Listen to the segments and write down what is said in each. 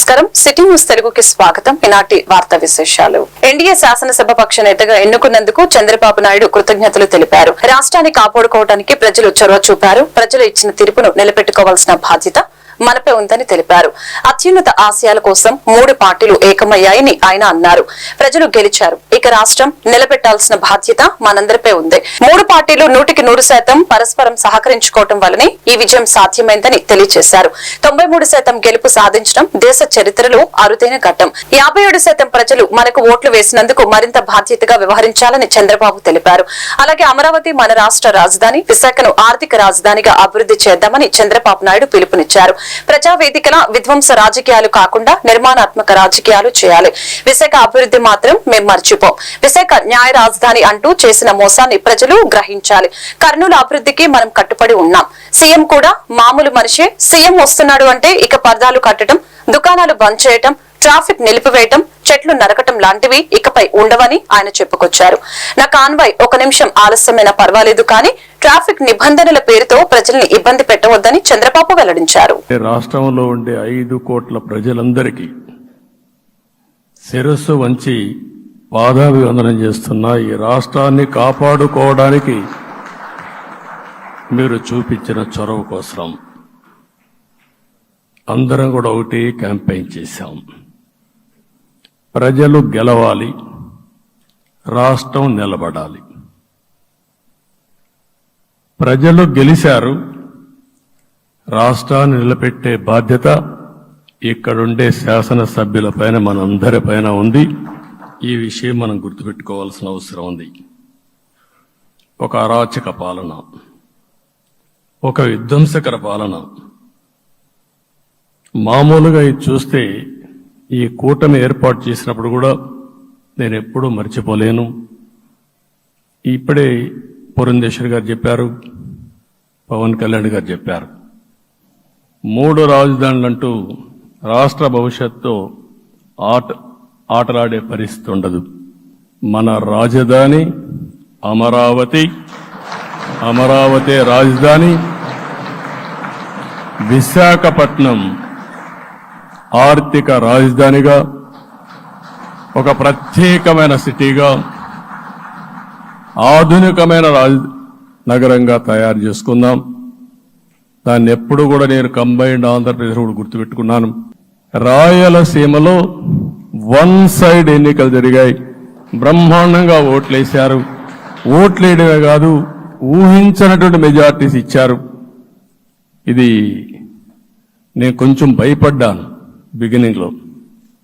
నమస్కారం. City news తెలుగుకి స్వాగతం. ఈనాటి వార్తా విశేషాలు. ఎన్డీఏ శాసనసభ పక్ష నేతగా ఎన్నుకున్నందుకు చంద్రబాబు నాయుడు కృతజ్ఞతలు తెలిపారు. రాష్ట్రాన్ని కాపాడుకోవడానికి ప్రజలు చొరవ చూపారు. ప్రజలు ఇచ్చిన తీర్పును నిలబెట్టుకోవాల్సిన బాధ్యత మనపై ఉందని తెలిపారు. అత్యున్నత ఆశయాల కోసం మూడు పార్టీలు ఏకమయ్యాయని ఆయన అన్నారు. ప్రజలు గెలిచారు. ఇక రాష్ట్రం నిలబెట్టాల్సిన బాధ్యత మనందరిపై ఉంది. మూడు పార్టీలు నూటికి నూరు శాతం పరస్పరం సహకరించుకోవటం వల్లనే ఈ విజయం సాధ్యమైందని తెలియజేశారు. తొంభై మూడు శాతం గెలుపు సాధించడం దేశ చరిత్రలో అరుదైన ఘట్టం. యాభై ఏడు శాతం ప్రజలు మనకు ఓట్లు వేసినందుకు మరింత బాధ్యతగా వ్యవహరించాలని చంద్రబాబు తెలిపారు. అలాగే అమరావతి మన రాష్ట్ర రాజధాని విశాఖను ఆర్థిక రాజధానిగా అభివృద్ధి చేద్దామని చంద్రబాబు నాయుడు పిలుపునిచ్చారు. ప్రజావేదికల విధ్వంస రాజకీయాలు కాకుండా నిర్మాణాత్మక రాజకీయాలు చేయాలి. విశాఖ అభివృద్ధి మాత్రం మేం మర్చిపోం. విశాఖ న్యాయ రాజధాని అంటూ చేసిన మోసాన్ని ప్రజలు గ్రహించాలి. కర్నూలు అభివృద్ధికి మనం కట్టుబడి ఉన్నాం. సీఎం కూడా మామూలు మనిషే. సీఎం వస్తున్నాడు అంటే ఇక పర్దాలు కట్టడం దుకాణాలు బంద్ చేయటం ట్రాఫిక్ నిలిపివేయటం చెట్లు నరకటం లాంటివి ఇకపై ఉండవని ఆయన చెప్పుకొచ్చారు. నా కాన్వాయ్ ఒక నిమిషం ఆలస్యమైన పర్వాలేదు కానీ ట్రాఫిక్ నిబంధనల పేరుతో ప్రజల్ని ఇబ్బంది పెట్టవద్దని చంద్రబాబు వెల్లడించారు. రాష్ట్రంలో ఉండే ఐదు కోట్ల ప్రజలందరికీ శిరస్సు వంచి పాదాభివందనం చేస్తున్న ఈ రాష్ట్రాన్ని కాపాడుకోవడానికి మీరు చూపించిన చొరవ కోసం అందరం కూడా ఒకటి క్యాంపెయిన్ చేశాం. ప్రజలు గెలవాలి రాష్ట్రం నిలబడాలి. ప్రజలు గెలిచారు రాష్ట్రాన్ని నిలబెట్టే బాధ్యత ఇక్కడుండే శాసనసభ్యులపైన మనందరిపైన ఉంది. ఈ విషయం మనం గుర్తుపెట్టుకోవాల్సిన అవసరం ఉంది. ఒక అరాచక పాలన ఒక విధ్వంసకర పాలన. మామూలుగా ఇది చూస్తే ఈ కూటమి ఏర్పాటు చేసినప్పుడు కూడా నేను ఎప్పుడూ మర్చిపోలేను. ఇప్పుడే పురంధేశ్వర్ గారు చెప్పారు పవన్ కళ్యాణ్ గారు చెప్పారు. మూడు రాజధానులంటూ రాష్ట్ర భవిష్యత్తు ఆట ఆటలాడే పరిస్థితి ఉండదు. మన రాజధాని అమరావతి అమరావతి రాజధాని విశాఖపట్నం ఆర్థిక రాజధానిగా ఒక ప్రత్యేకమైన సిటీగా ఆధునికమైన రాజ నగరంగా తయారు చేసుకుందాం దాన్ని ఎప్పుడు కూడా నేను కంబైన్డ్ ఆంధ్రప్రదేశ్ కూడా గుర్తుపెట్టుకున్నాను. రాయలసీమలో వన్ సైడ్ ఎన్నికలు జరిగాయి. బ్రహ్మాండంగా ఓట్లేశారు. ఓట్లేయడమే కాదు ఊహించినటువంటి మెజార్టీస్ ఇచ్చారు. ఇది నేను కొంచెం భయపడ్డాను బిగినింగ్లో.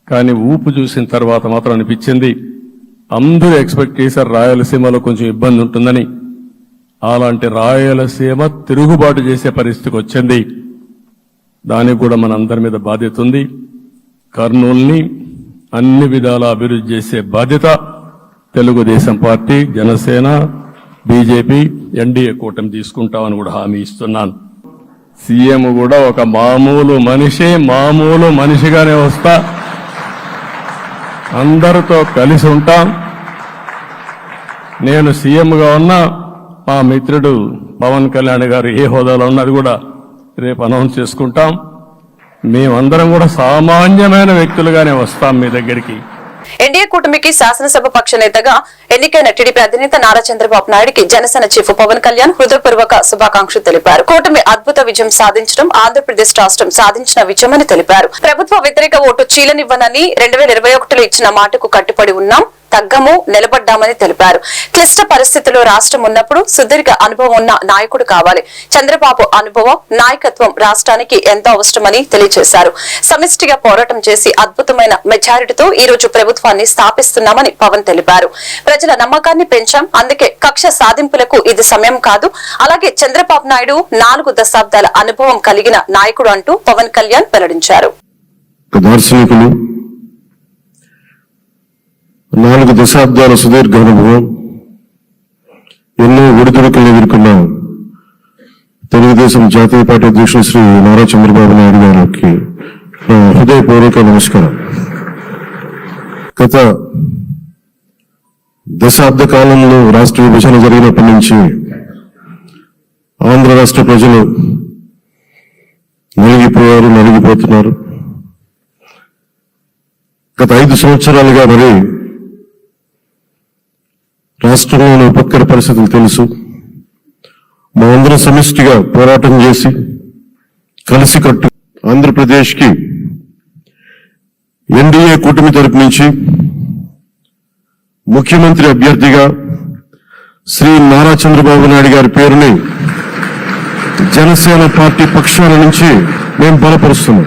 కానీ ఊపు చూసిన తర్వాత మాత్రం అనిపించింది. అందరూ ఎక్స్పెక్ట్ చేశారు రాయలసీమలో కొంచెం ఇబ్బంది ఉంటుందని. అలాంటి రాయలసీమ తిరుగుబాటు చేసే పరిస్థితికి వచ్చింది. దానికి కూడా మన అందరి మీద బాధ్యత ఉంది. కర్నూల్ని అన్ని విధాలా అభివృద్ధి చేసే బాధ్యత Telugu Desam party Janasena BJP NDA కూటమి తీసుకుంటామని కూడా హామీ ఇస్తున్నాను. సీఎం కూడా ఒక మామూలు మనిషి మామూలు మనిషిగానే వస్తా. అందరితో కలిసి ఉంటాం. నేను సీఎంగా ఉన్నా మా మిత్రుడు పవన్ కళ్యాణ్ గారు ఏ హోదాలో ఉన్నది కూడా రేపు అనౌన్స్ చేసుకుంటాం. మేమందరం కూడా సామాన్యమైన వ్యక్తులుగానే వస్తాం మీ దగ్గరికి. ఎన్డీఏ కూటమికి శాసనసభ పక్ష నేతగా ఎన్నికైన టీడీపీ అధినేత నారా చంద్రబాబు నాయుడికి జనసేన చీఫ్ పవన్ కళ్యాణ్ హృదయపూర్వక శుభాకాంక్షలు తెలిపారు. కూటమి అద్భుత విజయం సాధించడం ఆంధ్రప్రదేశ్ రాష్ట్రం సాధించిన విజయమని తెలిపారు. ప్రభుత్వ వ్యతిరేక ఓటు చీలనివ్వనని రెండు వేల ఇరవై ఒకటిలో ఇచ్చిన మాటకు కట్టుబడి ఉన్నాం. తగ్గము నిలబడ్డామని తెలిపారు. క్లిష్ట పరిస్థితుల్లో రాష్ట్రం ఉన్నప్పుడు సుదీర్ఘ అనుభవం ఉన్న నాయకుడు కావాలి. చంద్రబాబు అనుభవం నాయకత్వం రాష్ట్రానికి ఎంతో అవసరమని తెలియజేశారు. సమిష్టిగా పోరాటం చేసి అద్భుతమైన మెజారిటీతో ఈ రోజు ప్రభుత్వాన్ని స్థాపిస్తున్నామని పవన్ తెలిపారు. ప్రజల నమ్మకాన్ని పెంచాం. అందుకే కక్ష సాధింపులకు ఇది సమయం కాదు. అలాగే చంద్రబాబు నాయుడు నాలుగు దశాబ్దాల అనుభవం కలిగిన నాయకుడు అంటూ పవన్ కళ్యాణ్ వెల్లడించారు. నాలుగు దశాబ్దాల సుదీర్ఘ అనుభవం. ఎన్నో ఒడిదుడుకులను ఎదుర్కొన్న. తెలుగుదేశం జాతీయ పార్టీ అధ్యక్షుడు శ్రీ నారా చంద్రబాబు నాయుడు గారికి నా హృదయపూర్వక నమస్కారం. గత దశాబ్ద కాలంలో రాష్ట్ర విభజన జరిగినప్పటి నుంచి ఆంధ్ర రాష్ట్ర ప్రజలు నలిగిపోయారు నలిగిపోతున్నారు. గత ఐదు సంవత్సరాలుగా మరి రాష్ట్రంలోని ఉపక్కర పరిస్థితులు తెలుసు. మేమందరం సమిష్టిగా పోరాటం చేసి కలిసికట్టు ఆంధ్రప్రదేశ్కి ఎన్డీఏ కూటమి తరపు నుంచి ముఖ్యమంత్రి అభ్యర్థిగా శ్రీ నారా చంద్రబాబు నాయుడు గారి పేరుని జనసేన పార్టీ పక్షాల నుంచి మేము బలపరుస్తున్నాం.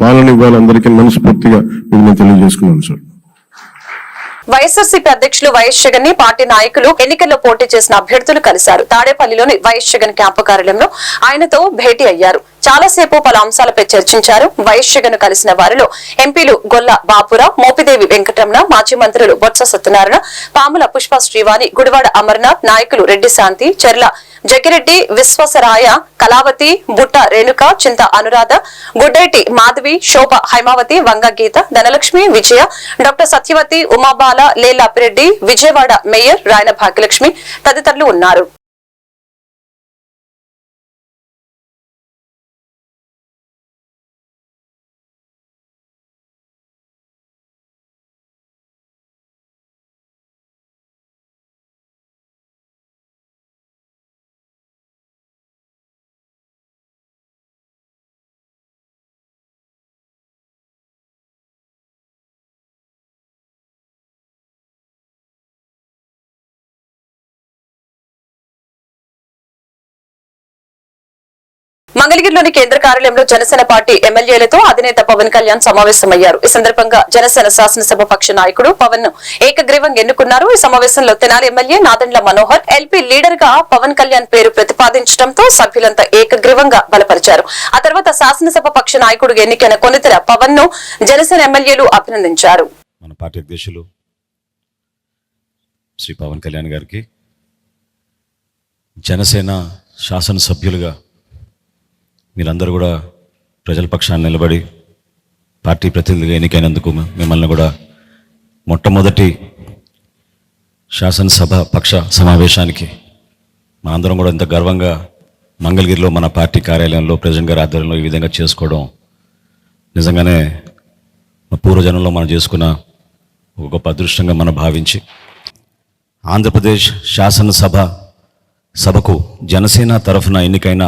పాలన ఇవ్వాలి అందరికీ మనస్ఫూర్తిగా మీకు నేను తెలియజేసుకున్నాను సార్. వైఎస్ఆర్సీపీ అధ్యక్షులు వైఎస్ జగన్ని పార్టీ నాయకులు ఎన్నికల్లో పోటీ చేసిన అభ్యర్థులు కలిశారు. తాడేపల్లిలోని వైఎస్ జగన్ క్యాంపు కార్యాలయంలో ఆయనతో భేటీ అయ్యారు. చాలాసేపు పలు అంశాలపై చర్చించారు. వైఎస్ కలిసిన వారిలో ఎంపీలు గొల్ల బాపురావు మోపిదేవి వెంకటరమణ మాజీ మంత్రులు బొత్స సత్యనారాయణ పాముల పుష్ప శ్రీవాణి గుడివాడ అమర్నాథ్ నాయకులు రెడ్డి శాంతి చెర్ల జగిరెడ్డి విశ్వసరాయ కళావతి బుట్ట రేణుక చింత అనురాధ గుడ్డైటి మాధవి శోభ హైమావతి వంగ గీత ధనలక్ష్మి విజయ డాక్టర్ సత్యవతి ఉమాబాల లేలాపిరెడ్డి విజయవాడ మేయర్ రాయన భాగ్యలక్ష్మి తదితరులు ఉన్నారు. మంగళగిరిలోని కేంద్ర కార్యాలయంలో జనసేన పార్టీ ఎమ్మెల్యేలతో అధినేత పవన్ కళ్యాణ్ సమావేశమయ్యారు. ఈ సందర్భంగా జనసేన శాసనసభ పక్ష నాయకుడు పవన్ను ఏకగ్రీవంగా ఎన్నుకున్నారు. ఈ సమావేశంలో తెనాలి ఎమ్మెల్యే నాదండ్ల మనోహర్ ఎల్పీ లీడర్గా పవన్ కళ్యాణ్ పేరు ప్రతిపాదించడంతో సభ్యులంతా ఏకగ్రీవంగా బలపరిచారు. ఆ తర్వాత శాసనసభ పక్ష నాయకుడు ఎన్నికైన కొనితెర పవన్ను జనసేన ఎమ్మెల్యేలు అభినందించారు. మన పార్టీ అధ్యక్షులు శ్రీ పవన్ కళ్యాణ్ గారికి జనసేన శాసనసభ్యులుగా మీరందరూ కూడా ప్రజల పక్షాన్ని నిలబడి పార్టీ ప్రతినిధులు ఎన్నికైనందుకు మిమ్మల్ని కూడా మొట్టమొదటి శాసనసభ పక్ష సమావేశానికి మనందరం కూడా ఇంత గర్వంగా మంగళగిరిలో మన పార్టీ కార్యాలయంలో ప్రజెంట్ గారి ఆధ్వర్యంలో ఈ విధంగా చేసుకోవడం నిజంగానే మా పూర్వజనంలో మనం చేసుకున్న ఒక గొప్ప అదృష్టంగా మనం భావించి ఆంధ్రప్రదేశ్ శాసనసభ సభకు జనసేన తరఫున ఎన్నికైన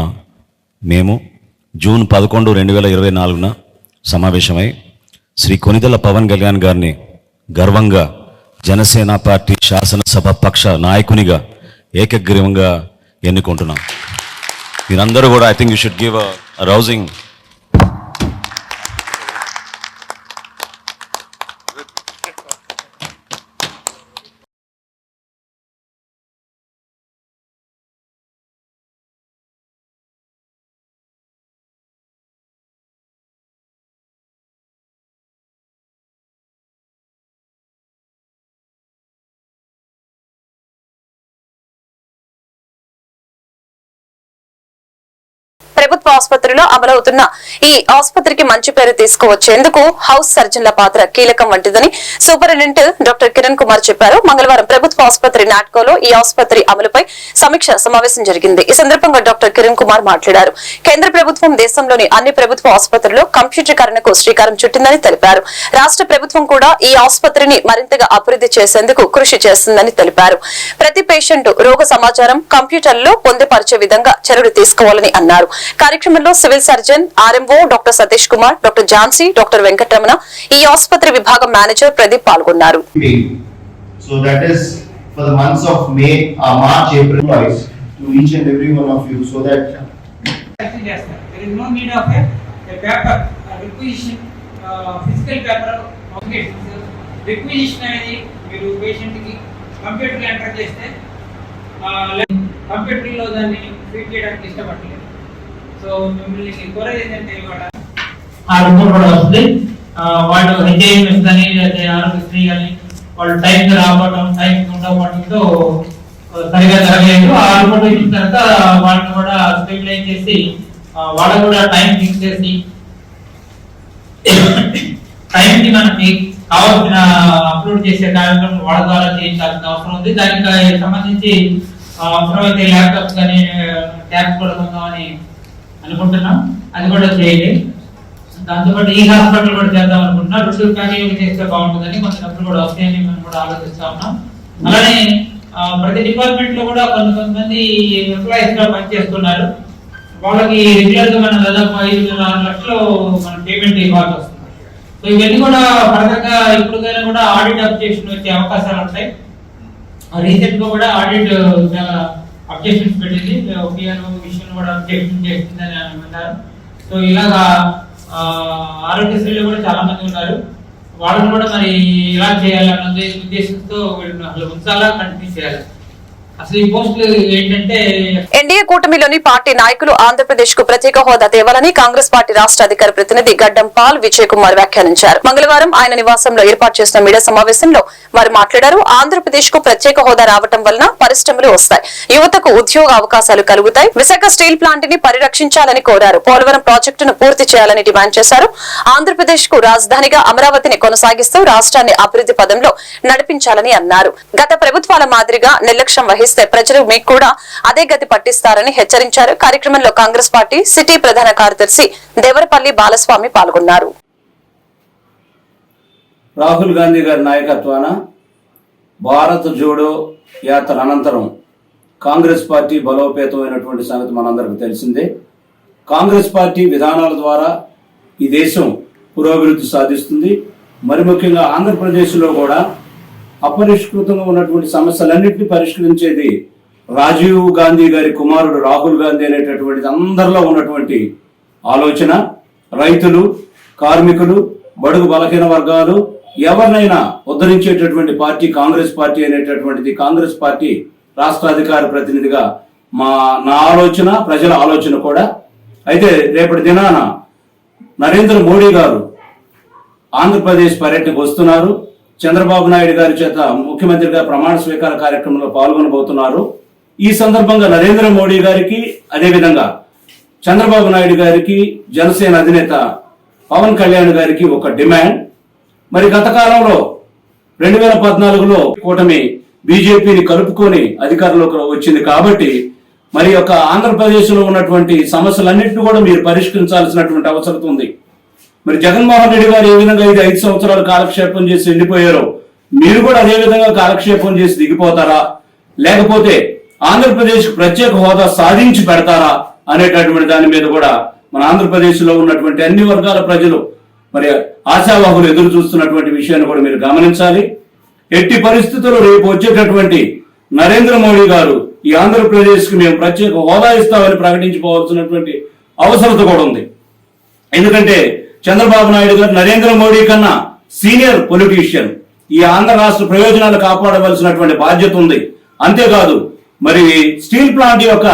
మేము జూన్ పదకొండు రెండు వేల ఇరవై నాలుగున సమావేశమై శ్రీ కొనిదెల పవన్ కళ్యాణ్ గారిని గర్వంగా జనసేన పార్టీ శాసనసభ పక్ష నాయకునిగా ఏకగ్రీవంగా ఎన్నుకుంటున్నాం. మీరందరూ కూడా I think you should give a rousing ప్రభుత్వ ఆసుపత్రిలో అమలవుతున్న ఈ ఆసుపత్రికి మంచి పేరు తీసుకువచ్చేందుకు హౌస్ సర్జన్ల పాత్ర కీలకం వంటిదని సూపరింటెండెంట్ డాక్టర్ కిరణ్ కుమార్ చెప్పారు. మంగళవారం ప్రభుత్వ ఆసుపత్రి నాట్కోలో ఈ ఆసుపత్రి అమలుపై సమీక్ష సమావేశం జరిగింది. ఈ సందర్భంగా డాక్టర్ కిరణ్ కుమార్ మాట్లాడారు. కేంద్ర ప్రభుత్వం దేశంలోని అన్ని ప్రభుత్వ ఆసుపత్రుల్లో కంప్యూటరీకరణకు శ్రీకారం చుట్టిందని తెలిపారు. రాష్ట్ర ప్రభుత్వం కూడా ఈ ఆసుపత్రిని మరింతగా అభివృద్ధి చేసేందుకు కృషి చేస్తుందని తెలిపారు. ప్రతి పేషెంట్ రోగ సమాచారం కంప్యూటర్లో పొందుపరిచే విధంగా చర్యలు తీసుకోవాలని అన్నారు. కార్యక్రమంలో civil surgeon RMO doctor Satish Kumar doctor Jhansi doctor Venkataramana ఈ ఆసుపత్రి విభాగం మేనేజర్ ప్రదీప్ పాల్గొన్నారు. May. So that is for the months of May, uh, March, April, to each and every one of you, so that requisition అనేది మీరు పేషెంట్కి కంప్యూటర్లో enter చేస్తే కంప్యూటర్లో దాన్ని ఫీడ్ చేయడానికి ఇష్టపడలేదు సో మిమ్మల్ని ఏంటంటే ఇవాళ ఆ రిపోర్ట్ కూడా వస్తుంది. వాళ్ళు హెచ్ఐఎంఎస్ కానీ లేదా ఆరోగ్యశ్రీ కానీ వాళ్ళు టైం రావడం టైం ఉండకపోవడంతో సరిగా జరగలేదు. ఆ రిపోర్ట్ ఇచ్చిన తర్వాత వాళ్ళని కూడా స్టెబిలైజ్ చేసి ఆ, వాళ్ళకు కూడా టైం ఫిక్స్ చేసి టైంకి మనకి కావాల్సిన అప్లోడ్ చేసే కార్యక్రమం వాళ్ళ ద్వారా చేయించాల్సిన అవసరం ఉంది. దానికి సంబంధించి అవసరమైతే ల్యాప్టాప్స్ కానీ ట్యాబ్స్ కూడా కొందామని అనుకుంటున్నాం. అది కూడా చేయండి దాంతోపాటు ఈ హాస్పిటల్ కూడా చేద్దాం అనుకుంటున్నా. రెండు ప్యాకేజీలు చేస్తే బాగుంటుందని కొంత డబ్బులు కూడా వస్తాయని మనం కూడా ఆలోచిస్తా ఉన్నాం. అలానే ప్రతి డిపార్ట్మెంట్లో కూడా కొంత కొంతమంది ఎంప్లాయీస్గా పనిచేస్తున్నారు. వాళ్ళకి రెగ్యులర్గా మనం దాదాపు ఐదు ఆరు లక్షలు మనం పేమెంట్ ఇవ్వాల్సి వస్తుంది. సో ఇవన్నీ కూడా పరంగా ఇప్పటికైనా కూడా ఆడిట్ అప్డేషన్ వచ్చే అవకాశాలు ఉంటాయి. రీసెంట్గా కూడా ఆడిట్ చాలా పెట్టింది. పిఆర్ఓ కూడా అబ్జెక్షన్ చేస్తుందని అన్నారు సో ఇలాగా ఆరోగ్యశ్రీలో కూడా చాలా మంది ఉన్నారు. వాళ్ళని కూడా మరి ఎలా చేయాలి ఉద్దేశంతో వీళ్ళని అసలు ఉంచాలా కంటిన్యూ చేయాలి అసలు ఈ పోస్టులు ఏంటంటే ఎన్డీఏ కూటమిలోని పార్టీ నాయకులు ఆంధ్రప్రదేశ్కు ప్రత్యేక హోదా తేవాలని కాంగ్రెస్ పార్టీ రాష్ట్ర అధికార ప్రతినిధి గడ్డం పాల్ విజయ్ కుమార్ వ్యాఖ్యానించారు. మంగళవారం ఆయన నివాసంలో ఏర్పాటు చేసిన మీడియా సమావేశంలో వారు మాట్లాడారు. ఆంధ్రప్రదేశ్కు ప్రత్యేక హోదా రావటం వలన పరిశ్రమలు వస్తాయి. యువతకు ఉద్యోగ అవకాశాలు కలుగుతాయి. విశాఖ స్టీల్ ప్లాంట్ని పరిరక్షించాలని కోరారు. పోలవరం ప్రాజెక్టును పూర్తి చేయాలని డిమాండ్ చేశారు. ఆంధ్రప్రదేశ్కు రాజధానిగా అమరావతిని కొనసాగిస్తూ రాష్ట్రాన్ని అభివృద్ధి పదంలో నడిపించాలని అన్నారు. గత ప్రభుత్వాల మాదిరిగా నిర్లక్ష్యం వహిస్తే ప్రజలు మీకు కూడా అదే గతి పట్టిస్తారని హెచ్చరించారు. కార్యక్రమంలో కాంగ్రెస్ పార్టీ సిటీ ప్రధాన కార్యదర్శి దేవరపల్లి బాలస్వామి పాల్గొన్నారు. రాహుల్ గాంధీ గారి నాయకత్వాన భారత్ జోడో యాత్ర అనంతరం కాంగ్రెస్ పార్టీ బలోపేతమైనటువంటి సంగతి మనందరికీ తెలిసిందే. కాంగ్రెస్ పార్టీ విధానాల ద్వారా ఈ దేశం పురోభివృద్ధి సాధిస్తుంది. మరి ముఖ్యంగా ఆంధ్రప్రదేశ్లో కూడా అపరిష్కృతంగా ఉన్నటువంటి సమస్యలన్నింటినీ పరిష్కరించేది రాజీవ్ గాంధీ గారి కుమారుడు రాహుల్ గాంధీ అనేటటువంటిది అందరిలో ఉన్నటువంటి ఆలోచన. రైతులు కార్మికులు బడుగు బలహీన వర్గాలు ఎవరినైనా ఉద్ధరించేటటువంటి పార్టీ కాంగ్రెస్ పార్టీ అనేటటువంటిది కాంగ్రెస్ పార్టీ రాష్ట్ర అధికార ప్రతినిధిగా మా నా ఆలోచన ప్రజల ఆలోచన కూడా. అయితే రేపటి దినాన నరేంద్ర మోడీ గారు ఆంధ్రప్రదేశ్ పర్యటనకు వస్తున్నారు. చంద్రబాబు నాయుడు గారి చేత ముఖ్యమంత్రిగా ప్రమాణ స్వీకార కార్యక్రమంలో పాల్గొనబోతున్నారు. ఈ సందర్భంగా నరేంద్ర మోడీ గారికి అదేవిధంగా చంద్రబాబు నాయుడు గారికి జనసేన అధినేత పవన్ కళ్యాణ్ గారికి ఒక డిమాండ్. మరి గత కాలంలో రెండు వేల పద్నాలుగులో కూటమి బీజేపీని కలుపుకొని అధికారంలోకి వచ్చింది కాబట్టి మరి యొక్క ఆంధ్రప్రదేశ్లో ఉన్నటువంటి సమస్యలన్నింటినీ కూడా మీరు పరిష్కరించాల్సినటువంటి అవసరం ఉంది. మరి జగన్మోహన్ రెడ్డి గారు ఏ విధంగా ఇది ఐదు సంవత్సరాలు కాలక్షేపం చేసి వెళ్ళిపోయారో మీరు కూడా అదే విధంగా కాలక్షేపం చేసి దిగిపోతారా? లేకపోతే ఆంధ్రప్రదేశ్ ప్రత్యేక హోదా సాధించి పెడతారా అనేటటువంటి దాని మీద కూడా మన ఆంధ్రప్రదేశ్లో ఉన్నటువంటి అన్ని వర్గాల ప్రజలు మరి ఆశావాహులు ఎదురు చూస్తున్నటువంటి విషయాన్ని కూడా మీరు గమనించాలి. ఎట్టి పరిస్థితుల్లో రేపు వచ్చేటటువంటి నరేంద్ర మోడీ గారు ఈ ఆంధ్రప్రదేశ్కి మేము ప్రత్యేక హోదా ఇస్తామని ప్రకటించుకోవాల్సినటువంటి అవసరత కూడా ఉంది. ఎందుకంటే చంద్రబాబు నాయుడు గారు నరేంద్ర మోడీ కన్నా సీనియర్ పొలిటీషియన్. ఈ ఆంధ్ర రాష్ట్ర ప్రయోజనాలు కాపాడవలసినటువంటి బాధ్యత ఉంది. అంతేకాదు మరి స్టీల్ ప్లాంట్ యొక్క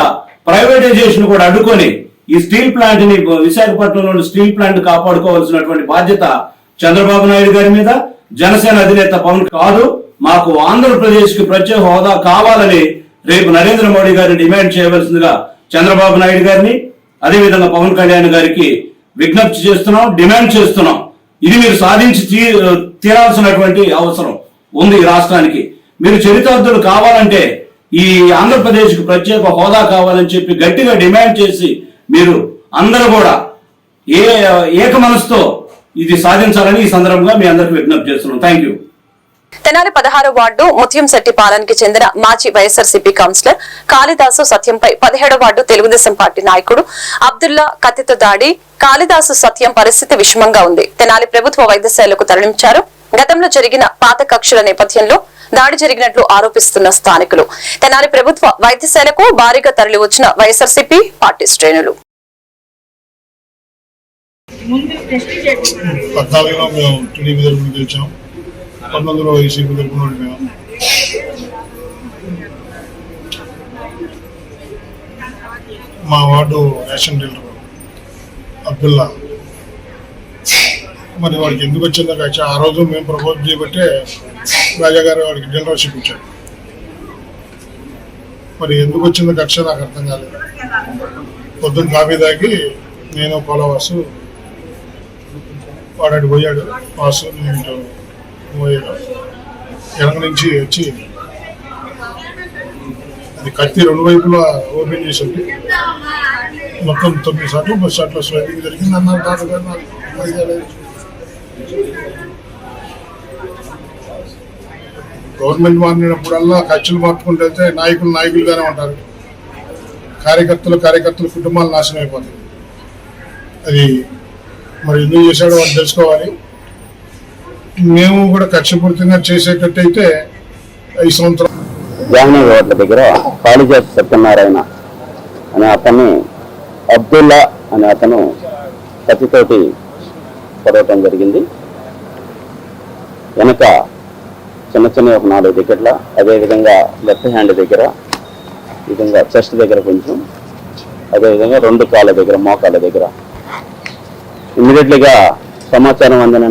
ప్రైవేటైజేషన్ కూడా అడ్డుకొని ఈ స్టీల్ ప్లాంట్ని విశాఖపట్నంలోని స్టీల్ ప్లాంట్ కాపాడుకోవాల్సినటువంటి బాధ్యత చంద్రబాబు నాయుడు గారి మీద జనసేన అధినేత పవన్ కాదు మాకు ఆంధ్రప్రదేశ్కి ప్రత్యేక హోదా కావాలని రేపు నరేంద్ర మోడీ గారిని డిమాండ్ చేయవలసిందిగా చంద్రబాబు నాయుడు గారిని అదేవిధంగా పవన్ కళ్యాణ్ గారికి విజ్ఞప్తి చేస్తున్నాం డిమాండ్ చేస్తున్నాం. ఇది మీరు సాధించి తీ- తీరాల్సినటువంటి అవసరం ఉంది ఈ రాష్ట్రానికి. మీరు చరితార్థులు కావాలంటే ఈ ఆంధ్రప్రదేశ్కి ప్రత్యేక హోదా కావాలని చెప్పి గట్టిగా డిమాండ్ చేసి మీరు అందరూ కూడా ఏ ఏక మనసుతో ఇది సాధించాలని ఈ సందర్భంగా మీ అందరికి విజ్ఞప్తి చేస్తున్నాం. థ్యాంక్ యూ తెనాలి పదహారు వార్డు ముత్యంశెట్టి పాలనకి చెందిన మాజీ వైఎస్ఆర్సీపీ కౌన్సిలర్ కాళిదాసు సత్యంపై పదిహేడో వార్డు తెలుగుదేశం పార్టీ నాయకుడు అబ్దుల్లా కత్తితో దాడి. కాళిదాసు సత్యం పరిస్థితి విషమంగా ఉంది. తెనాలి ప్రభుత్వ వైద్యశాలకు తరలించారు. గతంలో జరిగిన పాత కక్షల నేపథ్యంలో దాడి జరిగినట్లు ఆరోపిస్తున్న స్థానికులు. తెనాలి ప్రభుత్వ వైద్యశాలకు భారీగా తరలి వచ్చిన వైఎస్ఆర్సీపీ పార్టీ శ్రేణులు. పద్నాలుగులో మేము టీడీపీ తరఫున గెలిచాం పంతొమ్మిదిలో వైసీపీ తరఫున ఓడిపోయాం మా వార్డు రేషన్ డీలర్ అబ్దుల్లా. మరి వాడికి ఎందుకు వచ్చిందో కాచి ఆ రోజు మేము ప్రపోజ్ చేయబట్టే రాజా గారు వాడికి డీలర్షిప్ ఇచ్చాడు మరి ఎందుకు వచ్చిందో కక్ష నాకు అర్థం కాలేదు. పొద్దున్న కాఫీ తాగి నేను పొలవాసు వాడు పోయాడు వాసు నేను వెనక నుంచి వచ్చి అది కత్తి రెండు వైపులా ఓపెన్ చేసింది. మొత్తం తొమ్మిది సార్లు బస్ సార్లు స్వైపింగ్ జరిగింది అన్నారు తాతగారు గవర్నమెంట్ మారినప్పుడల్లా ఖర్చులు మార్చుకుంటూ వెళ్తే నాయకులు నాయకులుగానే ఉంటారు. కార్యకర్తలు కార్యకర్తల కుటుంబాలు నాశనం అయిపోతాయి. అది మరి ఎందుకు చేశాడో వాళ్ళు తెలుసుకోవాలి. మేము కూడా కక్షపూరితంగా చేసేటట్టయితే ఈ సంవత్సరం జామినీ రోడ్ల దగ్గర కాళీజాతి సత్యనారాయణ అనే అతన్ని అబ్దుల్లా అనే అతను కత్తితోటి పొడవటం జరిగింది. వెనక చిన్న చిన్న ఒక నాలుగు దగ్గర అదేవిధంగా లెఫ్ట్ హ్యాండ్ దగ్గర ఈ విధంగా చెస్ట్ దగ్గర కొంచెం అదేవిధంగా రెండు కాళ్ళ దగ్గర మోకాళ్ళ దగ్గర. ఇమ్మీడియట్లీగా సమాచారం అందిన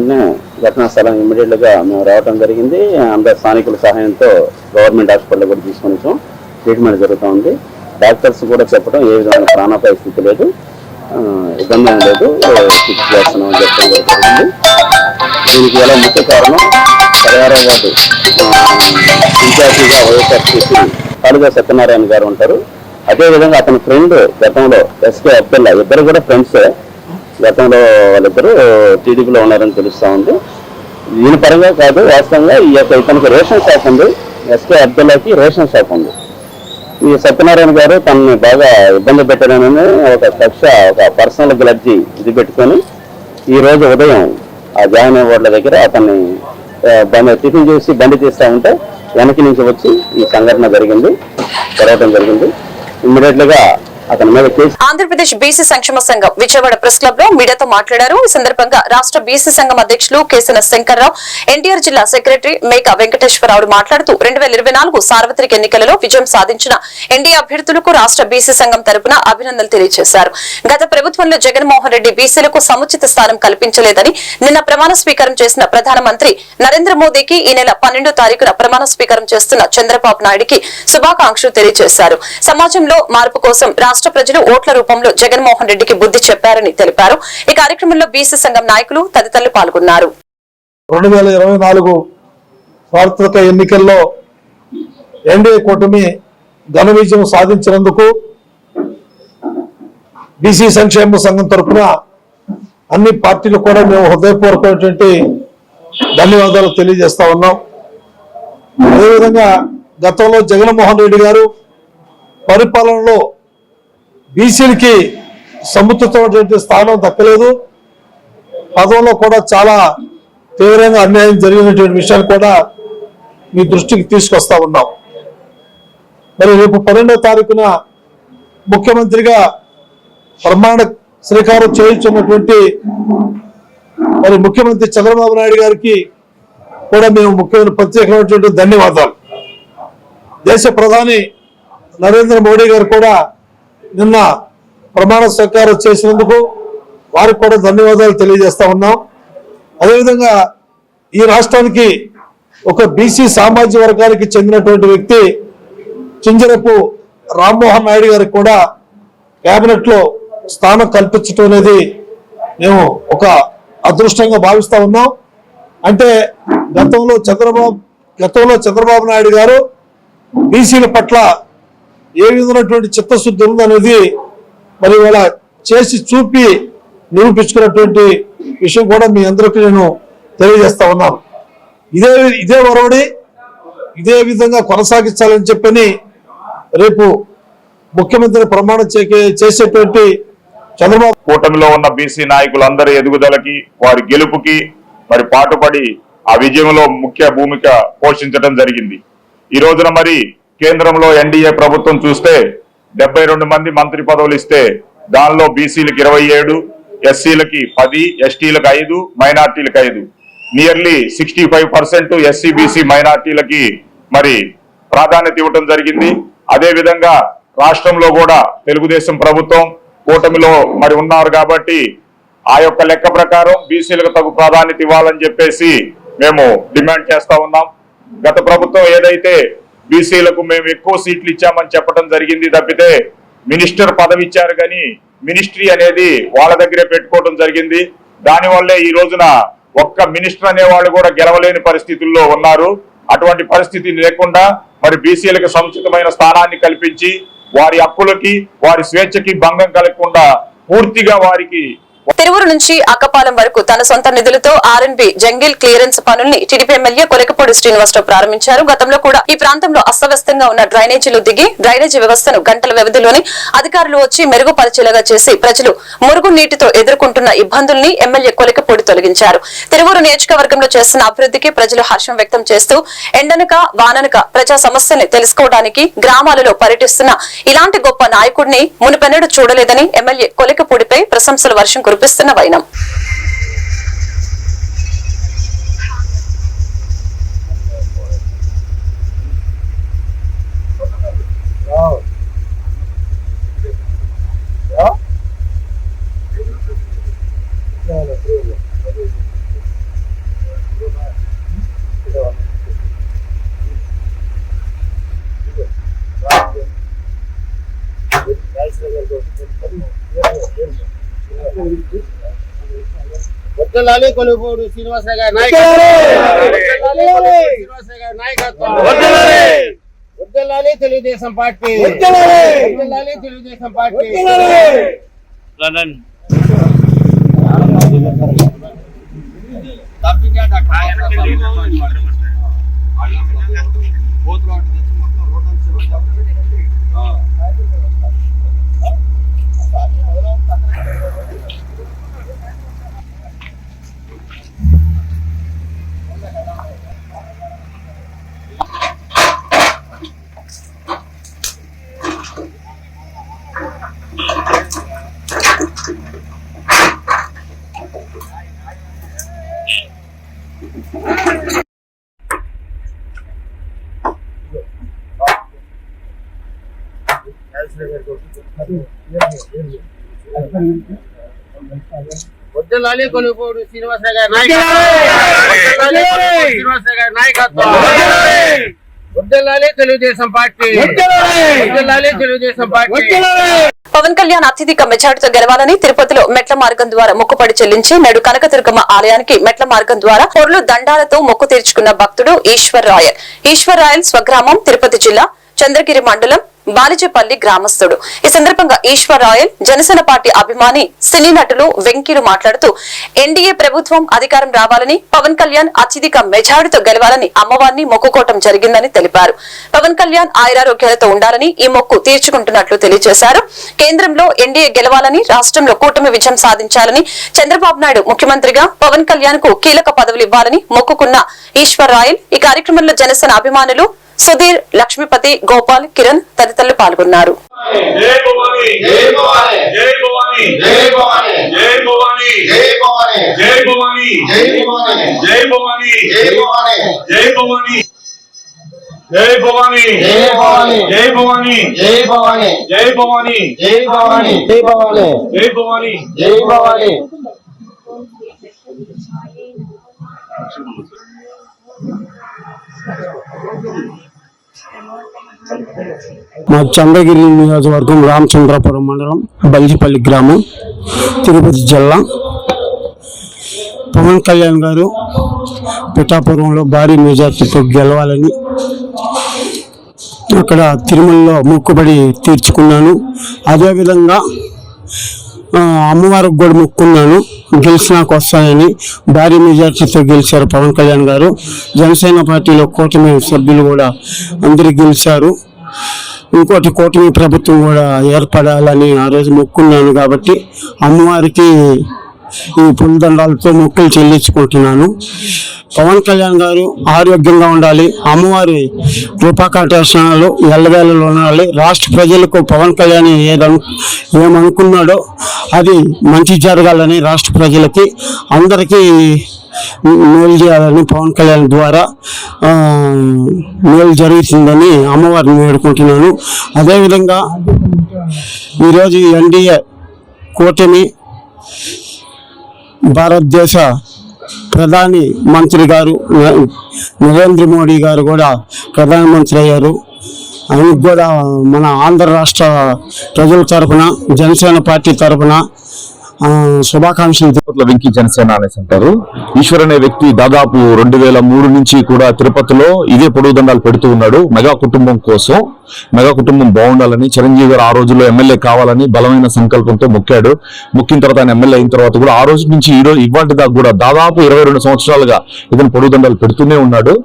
ఘటనా స్థలం ఇమ్మీడియట్గా మేము రావడం జరిగింది. అందరు స్థానికుల సహాయంతో గవర్నమెంట్ హాస్పిటల్ కూడా తీసుకొని ట్రీట్మెంట్ జరుగుతూ ఉంది. డాక్టర్స్ కూడా చెప్పడం ఏ విధమైన ప్రాణాపాయ స్థితి లేదు. ఇబ్బంది ఏం లేదు. చికిత్స చేస్తున్నాం అని చెప్పడం జరుగుతుంది. జరిగింది దీనికి ఎలా ముఖ్య కారణం పరిహారం గారు ఆ, ఇన్ఛార్జిగా వైఎస్ఆర్సీపీ కాళిగా సత్యనారాయణ గారు ఉంటారు. అదేవిధంగా అతని ఫ్రెండ్ గతంలో ఎస్కే అబ్దుల్లా ఇద్దరు కూడా ఫ్రెండ్సే. గతంలో వాళ్ళిద్దరూ టీడీపీలో ఉన్నారని తెలుస్తూ ఉంది. దీని పరంగా కాదు వాస్తవంగా ఈ యొక్క ఇతనికి రేషన్ షాప్ ఉంది. ఎస్కే అబ్దుల్లాకి రేషన్ షాప్ ఉంది. ఈ సత్యనారాయణ గారు తనని బాగా ఇబ్బంది పెట్టడానని ఒక కక్ష ఒక పర్సనల్ గ్లడ్జి ఇది పెట్టుకొని ఈ రోజు ఉదయం ఆ జాయిన్ ఓట్ల దగ్గర అతన్ని బండి టిఫిన్ చేసి బండి తీస్తూ ఉంటే వెనక్కి నుంచి వచ్చి ఈ సంఘటన జరిగింది జరగడం జరిగింది. ఇమ్మీడియట్లుగా ఆంధ్రప్రదేశ్ బీసీ సంక్షేమ సంఘం విజయవాడ ప్రెస్ క్లబ్లో మీడియాతో మాట్లాడారు. ఈ సందర్భంగా రాష్ట్ర బీసీ సంఘం అధ్యక్షులు కేసన శంకర్రావు ఎన్టీఆర్ జిల్లా సెక్రటరీ మేక వెంకటేశ్వరరావు మాట్లాడుతూ రెండు సార్వత్రిక ఎన్నికలలో విజయం సాధించిన ఎన్డీఏ అభ్యర్థులకు రాష్ట్ర బీసీ సంఘం తరపున అభినందనలు తెలియజేశారు. గత ప్రభుత్వంలో జగన్మోహన్ రెడ్డి బీసీలకు సముచిత స్థానం కల్పించలేదని నిన్న ప్రమాణ స్వీకారం చేసిన ప్రధానమంత్రి నరేంద్ర మోదీకి ఈ నెల పన్నెండో తారీఖున ప్రమాణ స్వీకారం చేస్తున్న చంద్రబాబు నాయుడికి శుభాకాంక్షలు తెలియజేశారు. సమాజంలో మార్పు కోసం రాష్ట్ర ప్రజలు ఓట్ల రూపంలో జగన్మోహన్ రెడ్డికి బుద్ధి చెప్పారని తెలిపారు. ఈ కార్యక్రమంలో బీసీ సంఘం నాయకులు తదితరులు పాల్గొన్నారు. రెండు వేల ఇరవై నాలుగు సార్వత్రిక ఎన్నికల్లో ఎన్డీఏ కూటమి ఘన విజయం సాధించినందుకు బీసీ సంక్షేమ సంఘం తరఫున అన్ని పార్టీలు కూడా మేము హృదయపూర్వకమైనటువంటి ధన్యవాదాలు తెలియజేస్తా ఉన్నాం. అదేవిధంగా గతంలో జగన్మోహన్ రెడ్డి గారు పరిపాలనలో బీసీలకి సముచితమైనటువంటి స్థానం దక్కలేదు. పదవులో కూడా చాలా తీవ్రంగా అన్యాయం జరిగినటువంటి విషయాన్ని కూడా మీ దృష్టికి తీసుకొస్తా ఉన్నాం. మరి రేపు పన్నెండవ తారీఖున ముఖ్యమంత్రిగా ప్రమాణ శ్రీకారం చేయించున్నటువంటి మరి ముఖ్యమంత్రి చంద్రబాబు నాయుడు గారికి కూడా మేము ముఖ్యమైన ప్రత్యేకమైనటువంటి ధన్యవాదాలు. దేశ ప్రధాని నరేంద్ర మోడీ గారు కూడా నిన్న ప్రమాణ స్వీకారం చేసినందుకు వారికి కూడా ధన్యవాదాలు తెలియజేస్తా ఉన్నాం. అదేవిధంగా ఈ రాష్ట్రానికి ఒక బీసీ సామాజిక వర్గానికి చెందినటువంటి వ్యక్తి చింజరపు రామ్మోహన్ నాయుడు గారికి కూడా క్యాబినెట్లో స్థానం కల్పించడం అనేది మేము ఒక అదృష్టంగా భావిస్తూ ఉన్నాం. అంటే గతంలో చంద్రబాబు గతంలో చంద్రబాబు నాయుడు గారు బీసీల పట్ల ఏ విధమైనటువంటి చిత్తశుద్ధి ఉందనేది మరి ఇవాళ చేసి చూపి నిరూపించుకున్నటువంటి విషయం కూడా మీ అందరికీ నేను తెలియజేస్తా ఉన్నాను. ఇదే ఇదే ఒరవడి ఇదే విధంగా కొనసాగించాలని చెప్పని రేపు ముఖ్యమంత్రి ప్రమాణం చేకే- చేసేటువంటి చంద్రబాబు కూటమిలో ఉన్న బీసీ నాయకులందరి ఎదుగుదలకి వారి గెలుపుకి మరి పాటుపడి ఆ విజయంలో ముఖ్య భూమిక పోషించడం జరిగింది. ఈ రోజున మరి కేంద్రంలో ఎన్డీఏ ప్రభుత్వం చూస్తే డెబ్బై రెండు మంది మంత్రి పదవులు ఇస్తే దానిలో బీసీలకు ఇరవై ఏడు ఎస్సీలకి పది ఎస్టీలకు ఐదు మైనార్టీలకు ఐదు. Nearly sixty five percent SC BC మైనార్టీలకి మరి ప్రాధాన్యత ఇవ్వడం జరిగింది. అదేవిధంగా రాష్ట్రంలో కూడా తెలుగుదేశం ప్రభుత్వం కూటమిలో మరి ఉన్నారు కాబట్టి ఆ యొక్క లెక్క ప్రకారం బీసీలకు తగు ప్రాధాన్యత ఇవ్వాలని చెప్పేసి మేము డిమాండ్ చేస్తా ఉన్నాం. గత ప్రభుత్వం ఏదైతే బీసీలకు మేము ఎక్కువ సీట్లు ఇచ్చామని చెప్పడం జరిగింది తప్పితే మినిస్టర్ పదవి ఇచ్చారు కానీ మినిస్ట్రీ అనేది వాళ్ళ దగ్గరే పెట్టుకోవడం జరిగింది. దానివల్లే ఈ రోజున ఒక్క మినిస్టర్ అనేవాళ్ళు కూడా గెలవలేని పరిస్థితుల్లో ఉన్నారు. అటువంటి పరిస్థితి లేకుండా మరి బీసీలకు సముచితమైన స్థానాన్ని కల్పించి వారి హక్కులకి వారి స్వేచ్ఛకి భంగం కలగకుండా పూర్తిగా వారికి తిరువురు నుంచి అక్కపాలెం వరకు తన సొంత నిధులతో ఆర్ఎన్బి జంగిల్ క్లియరెన్స్ పనుల్ని టీడీపీ ఎమ్మెల్యే కొలకపూడి శ్రీనివాసరావు ప్రారంభించారు. గతంలో కూడా ఈ ప్రాంతంలో అస్తవ్యస్తంగా ఉన్న డ్రైనేజీలు దిగి డ్రైనేజీ వ్యవస్థను గంటల వ్యవధిలోనే అధికారులు వచ్చి మెరుగుపరిచేలాగా చేసి ప్రజలు మురుగు నీటితో ఎదుర్కొంటున్న ఇబ్బందుల్ని ఎమ్మెల్యే కొలకపూడి తొలగించారు. తిరువురు నియోజకవర్గంలో చేస్తున్న అభివృద్ధికి ప్రజలు హర్షం వ్యక్తం చేస్తూ ఎండనక వాననక ప్రజా సమస్యల్ని తెలుసుకోవడానికి గ్రామాలలో పర్యటిస్తున్న ఇలాంటి గొప్ప నాయకుడిని మునుపెన్నడూ చూడలేదని ఎమ్మెల్యే కొలికపూడిపై ప్రశంసల వర్షం కురు చూపిస్తున్న వైనం Yeah. వర్దిల్లాలి కొలుపూడు శ్రీనివాసరావు గారి శ్రీనివాసరావు గారి నాయకత్వం. Telugu Desam party. Telugu Desam party. London. మొత్తం రోడ్డు నాయకత్వం. వద్దలాలి కొలుపూడు శ్రీనివాసరావు గారి నాయకత్వం. వద్దలాలి తెలుగుదేశం పార్టీ. వద్దలాలి తెలుగుదేశం పార్టీ. పవన్ కళ్యాణ్ అత్యధిక మెజార్టీతో గెలవాలని తిరుపతిలో మెట్ల మార్గం ద్వారా మొక్కుపడి చెల్లించి నేడు కనకదుర్గమ్మ ఆలయానికి మెట్ల మార్గం ద్వారా పొర్లు దండాలతో మొక్కు తీర్చుకున్న భక్తుడు ఈశ్వర్ రాయల్. ఈశ్వర్ రాయల్ స్వగ్రామం తిరుపతి జిల్లా చంద్రగిరి మండలం బాలిజపల్లి గ్రామస్తుడు ఈ సందర్భంగా ఈశ్వర్ రాయల్ జనసేన పార్టీ అభిమాని సినీ నటులు వెంకీలు మాట్లాడుతూ ఎన్డీఏ ప్రభుత్వం అధికారం రావాలని పవన్ కళ్యాణ్ అత్యధిక మెజారిటీతో గెలవాలని అమ్మవారిని మొక్కుకోవటం జరిగిందని తెలిపారు. పవన్ కళ్యాణ్ ఆయురారోగ్యాలతో ఉండాలని ఈ మొక్కు తీర్చుకుంటున్నట్లు తెలియజేశారు. కేంద్రంలో ఎన్డీఏ గెలవాలని రాష్ట్రంలో కూటమి విజయం సాధించాలని చంద్రబాబు నాయుడు ముఖ్యమంత్రిగా పవన్ కళ్యాణ్కు కీలక పదవులు ఇవ్వాలని మొక్కుకున్న ఈశ్వర్ రాయల్ ఈ కార్యక్రమంలో జనసేన అభిమానులు సుధీర్ లక్ష్మీపతి గోపాల్ కిరణ్ తదితరులు పాల్గొన్నారు జై భవానీ జై భవానీ జై భవానీ జై భవానీ జై భవానీ జై భవానీ జై భవానీ జై భవానీ జై భవానీ జై భవానీ మా చంద్రగిరి నియోజకవర్గం రామచంద్రపురం మండలం బల్జిపల్లి గ్రామం తిరుపతి జిల్లా. పవన్ కళ్యాణ్ గారు పిఠాపురంలో భారీ మెజార్టీతో గెలవాలని అక్కడ తిరుమలలో మొక్కుబడి తీర్చుకున్నాను. అదేవిధంగా అమ్మవారికి కూడా మొక్కున్నాను గెలిచినాక వస్తాయని భారీ మెజార్టీతో గెలిచారు పవన్ కళ్యాణ్ గారు. జనసేన పార్టీలో కూటమి సభ్యులు కూడా అందరూ గెలిచారు. ఇంకోటి కూటమి ప్రభుత్వం కూడా ఏర్పడాలని ఆ రోజు మొక్కున్నాను కాబట్టి అమ్మవారికి ఈ పులిదండాలతో మొక్కులు చెల్లించుకుంటున్నాను. పవన్ కళ్యాణ్ గారు ఆరోగ్యంగా ఉండాలి. అమ్మవారి కృపాకటాక్షణాలు ఎల్లవేళలో ఉండాలి. రాష్ట్ర ప్రజలకు పవన్ కళ్యాణ్ ఏదను ఏమనుకున్నాడో అది మంచి జరగాలని రాష్ట్ర ప్రజలకి అందరికీ మేలు చేయాలని పవన్ కళ్యాణ్ ద్వారా మేలు జరుగుతుందని అమ్మవారిని వేడుకుంటున్నాను. అదేవిధంగా ఈరోజు ఎన్డీఏ కూటమి భారతదేశ ప్రధాని మంత్రి గారు నరేంద్ర మోడీ గారు కూడా ప్రధానమంత్రి అయ్యారు. ఆయనకు కూడా మన ఆంధ్ర రాష్ట్ర ప్రజల తరఫున జనసేన పార్టీ తరఫున శుభాకాంక్షలు. తిరుపతిలో వెంకీ జనసేన అనేసి అంటారు ఈశ్వర్ అనే వ్యక్తి దాదాపు రెండు వేల మూడు నుంచి కూడా తిరుపతిలో ఇదే పొడుగు దండాలు పెడుతూ ఉన్నాడు. మెగా కుటుంబం కోసం మెగా కుటుంబం బాగుండాలని చిరంజీవి గారు ఆ రోజుల్లో ఎమ్మెల్యే కావాలని బలమైన సంకల్పంతో మొక్కాడు. మొక్కిన తర్వాత ఆయన ఎమ్మెల్యే అయిన తర్వాత కూడా ఆ రోజు నుంచి ఈ రోజు ఇవాటి దాకా కూడా దాదాపు ఇరవై రెండు సంవత్సరాలుగా ఇతను పొడుగు దండాలు పెడుతూనే ఉన్నాడు.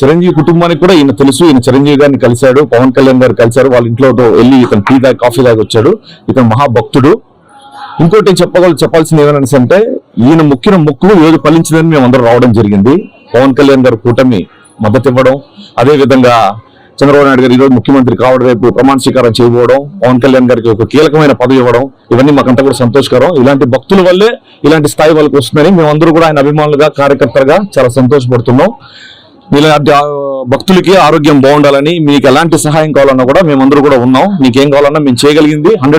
చిరంజీవి కుటుంబానికి కూడా ఈయన తెలుసు. ఈయన చిరంజీవి గారిని కలిశాడు పవన్ కళ్యాణ్ గారు కలిశారు. వాళ్ళ ఇంట్లో వెళ్ళి ఇతను టీ దాకా కాఫీ దాకా వచ్చాడు. ఇతను మహాభక్తుడు. ఇంకోటి చెప్పగల చెప్పాల్సింది ఏమైనా అంటే ఈయన మొక్కిన మొక్కులు ఏది ఫలించిందని మేము అందరం రావడం జరిగింది. పవన్ కళ్యాణ్ గారు కూటమి మద్దతు ఇవ్వడం అదే విధంగా చంద్రబాబు నాయుడు గారు ఈరోజు ముఖ్యమంత్రి కావడం రేపు ప్రమాణ స్వీకారం చేయబోవడం పవన్ కళ్యాణ్ గారికి ఒక కీలకమైన పదవి ఇవ్వడం ఇవన్నీ మాకంతా కూడా సంతోషకరం. ఇలాంటి భక్తుల వల్లే ఇలాంటి స్థాయి వాళ్ళకి వస్తుందని మేమందరూ కూడా ఆయన అభిమానులుగా కార్యకర్తలుగా చాలా సంతోషపడుతున్నాం. ఇలాంటి భక్తులకి ఆరోగ్యం బాగుండాలని మీకు ఎలాంటి సహాయం కావాలన్నా కూడా మేమందరూ కూడా ఉన్నాం. మీకు ఏం కావాలన్నా మేము చేయగలిగింది హండ్రెడ్